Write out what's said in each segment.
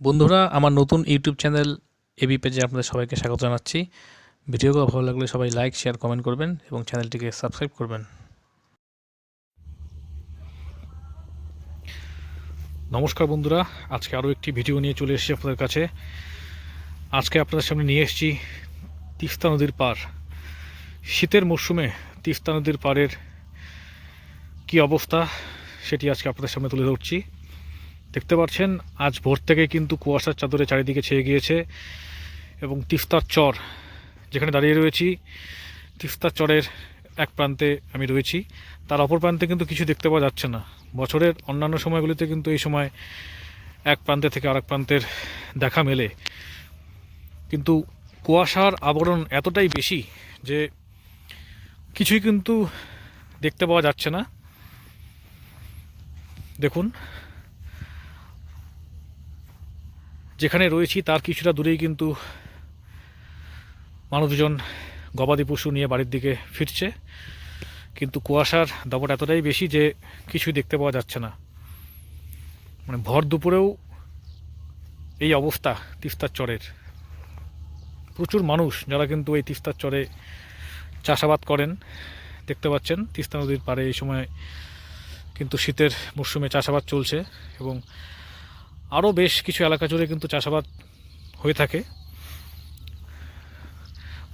বন্ধুরা, আমার নতুন ইউটিউব চ্যানেল এবি পেজে আপনাদের সবাইকে স্বাগত জানাচ্ছি। ভিডিওগুলো ভালো লাগলে সবাই লাইক, শেয়ার, কমেন্ট করবেন এবং চ্যানেলটিকে সাবস্ক্রাইব করবেন। নমস্কার বন্ধুরা, আজকে আরও একটি ভিডিও নিয়ে চলে এসেছি আপনাদের কাছে। আজকে আপনাদের সামনে নিয়ে এসেছি তিস্তা নদীর পার শীতের মরশুমে তিস্তা নদীর পাড়ের কী অবস্থা, সেটি আজকে আপনাদের সামনে তুলে ধরছি। দেখতে পাচ্ছেন, আজ ভোর থেকে কিন্তু কুয়াশার চাদরে চারিদিকে ছেয়ে গিয়েছে এবং তিস্তার চর যেখানে দাঁড়িয়ে রয়েছি, তিস্তার চরের এক প্রান্তে আমি রয়েছি। তার অপর প্রান্তে কিন্তু কিছু দেখতে পাওয়া যাচ্ছে না। বছরের অন্যান্য সময়গুলিতে কিন্তু এই সময় এক প্রান্তে থেকে আরেক প্রান্তের দেখা মেলে। কিন্তু কুয়াশার আবরণ এতটাই বেশি যে কিছুই কিন্তু দেখতে পাওয়া যাচ্ছে না। দেখুন যেখানে রয়েছি তার কিছুটা দূরেই কিন্তু মানুষজন গবাদি পশু নিয়ে বাড়ির দিকে ফিরছে। কিন্তু কুয়াশার দাপট এতটাই বেশি যে কিছুই দেখতে পাওয়া যাচ্ছে না। মানে ভর দুপুরেও এই অবস্থা তিস্তার চরের। প্রচুর মানুষ যারা কিন্তু এই তিস্তার চরে চাষাবাদ করেন, দেখতে পাচ্ছেন, তিস্তা নদীর পাড়ে এই সময় কিন্তু শীতের মরশুমে চাষাবাদ চলছে এবং আরও বেশ কিছু এলাকা জুড়ে কিন্তু চাষাবাদ হয়ে থাকে।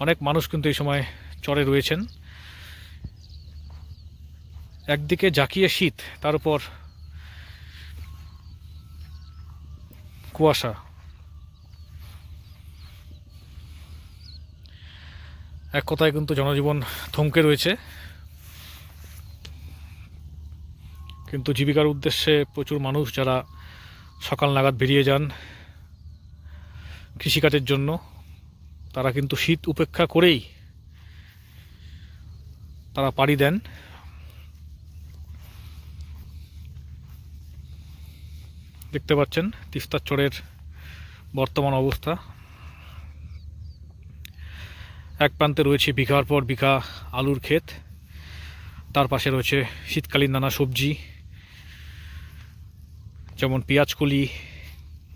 অনেক মানুষ কিন্তু এই সময় চরে রয়েছেন। একদিকে জাকিয়ে শীত, তার উপর কুয়াশা। এক কথায় কিন্তু জনজীবন থমকে রয়েছে। কিন্তু জীবিকার উদ্দেশ্যে প্রচুর মানুষ যারা সকাল নাগাদ বেরিয়ে যান কৃষিকাজের জন্য। তারা কিন্তু শীত উপেক্ষা করেই তারা পাড়ি দেন। দেখতে পাচ্ছেন তিস্তার চরের বর্তমান অবস্থা। এক প্রান্তে রয়েছে বিঘার পর বিঘা আলুর ক্ষেত, তার পাশে রয়েছে শীতকালীন নানা সবজি। যেমন পেঁয়াজকলি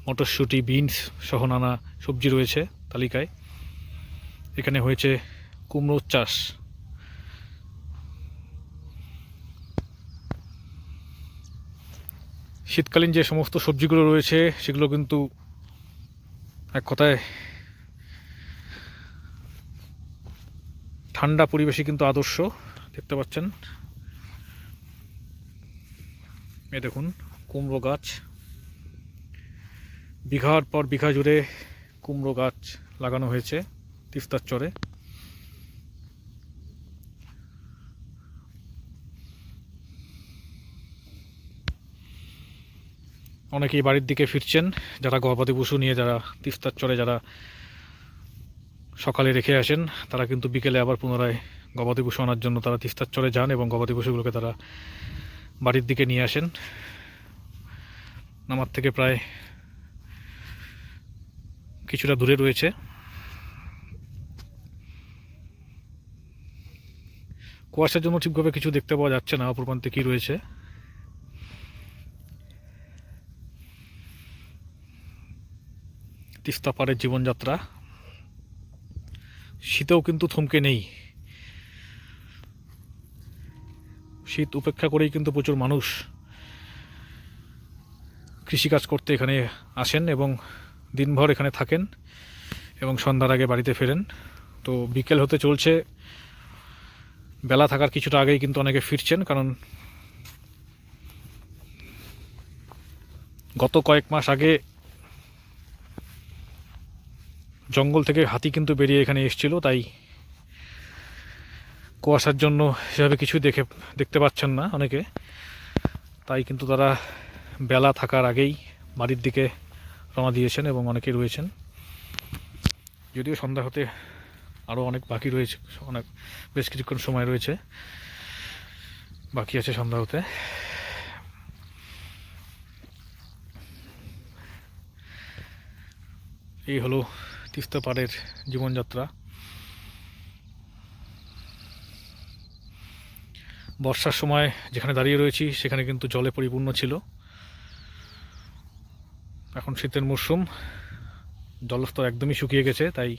মটরশুঁটি, বিনস সহ নানা সবজি রয়েছে তালিকায়। এখানে হয়েছে কুমড়োর চাষ। শীতকালীন যে সমস্ত সবজিগুলো রয়েছে, সেগুলো কিন্তু এক কথায় ঠান্ডা পরিবেশে কিন্তু আদর্শ, দেখতে পাচ্ছেন। এ দেখুন। কুমড়ো গাছ। বিঘার পর বিঘা জুড়ে কুমড়ো গাছ লাগানো হয়েছে তিস্তার চরে। অনেকেই বাড়ির দিকে ফিরছেন, যারা গবাদি পশু নিয়ে, যারা তিস্তার চরে যারা সকালে রেখে আসেন, তারা কিন্তু বিকেলে আবার পুনরায় গবাদি পশু আনার জন্য তারা তিস্তার চরে যান এবং গবাদি পশুগুলোকে তারা বাড়ির দিকে নিয়ে আসেন। নামার থেকে প্রায় কিছুটা দূরে রয়েছে। কুয়াশার জন্য ঠিকভাবে কিছু দেখতে পাওয়া যাচ্ছে না, অপর প্রান্তে কী রয়েছে। তিস্তা পাড়ের জীবনযাত্রা। শীতেও কিন্তু থমকে নেই। শীত উপেক্ষা করেই কিন্তু প্রচুর মানুষ কৃষিকাজ করতে এখানে আসেন এবং দিনভর এখানে থাকেন এবং সন্ধ্যার আগে বাড়িতে ফেরেন। তো বিকেল হতে চলছে। বেলা থাকার কিছুটা আগেই কিন্তু অনেকে ফিরছেন কারণ গত কয়েক মাস আগে জঙ্গল থেকে হাতি কিন্তু বেরিয়ে এখানে এসেছিল, তাই কুয়াশার জন্য সেভাবে কিছু দেখে দেখতে পাচ্ছেন না অনেকে। তাই কিন্তু তারা বেলা থাকার আগেই বাড়ির দিকে রওনা দিয়েছেন এবং অনেকেই রয়েছেন। যদিও সন্ধ্যা হতে আরও অনেক বাকি রয়েছে, অনেক, বেশ কিছুক্ষণ সময় রয়েছে, বাকি আছে সন্ধ্যা হতে। এই হলো তিস্তা পাড়ের জীবনযাত্রা। বর্ষার সময় যেখানে দাঁড়িয়ে রয়েছি, সেখানে কিন্তু জলে পরিপূর্ণ ছিল। এখন শীতের মরশুম। জলস্তর একদমই শুকিয়ে গেছে, তাই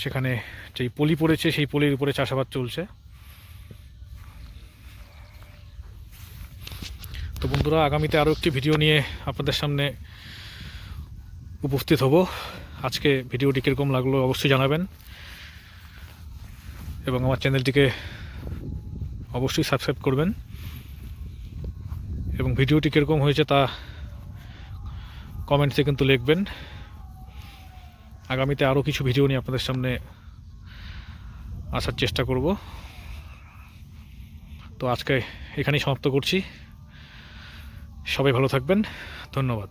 সেখানে যেই পলি পড়েছে, সেই পলির উপরে চাষাবাদ চলছে। তো বন্ধুরা, আগামীতে আরও একটি ভিডিও নিয়ে আপনাদের সামনে উপস্থিত হব। আজকে ভিডিওটি কীরকম লাগল অবশ্যই জানাবেন। এবং আমার চ্যানেলটিকে অবশ্যই সাবস্ক্রাইব করবেন। এবং ভিডিওটি কীরকম হয়েছে তা কমেন্টসে কিন্তু লিখবেন। আগামীতে আরও কিছু ভিডিও নিয়ে আপনাদের সামনে আসার চেষ্টা করব। তো আজকে এখানেই সমাপ্ত করছি। সবাই ভালো থাকবেন। ধন্যবাদ।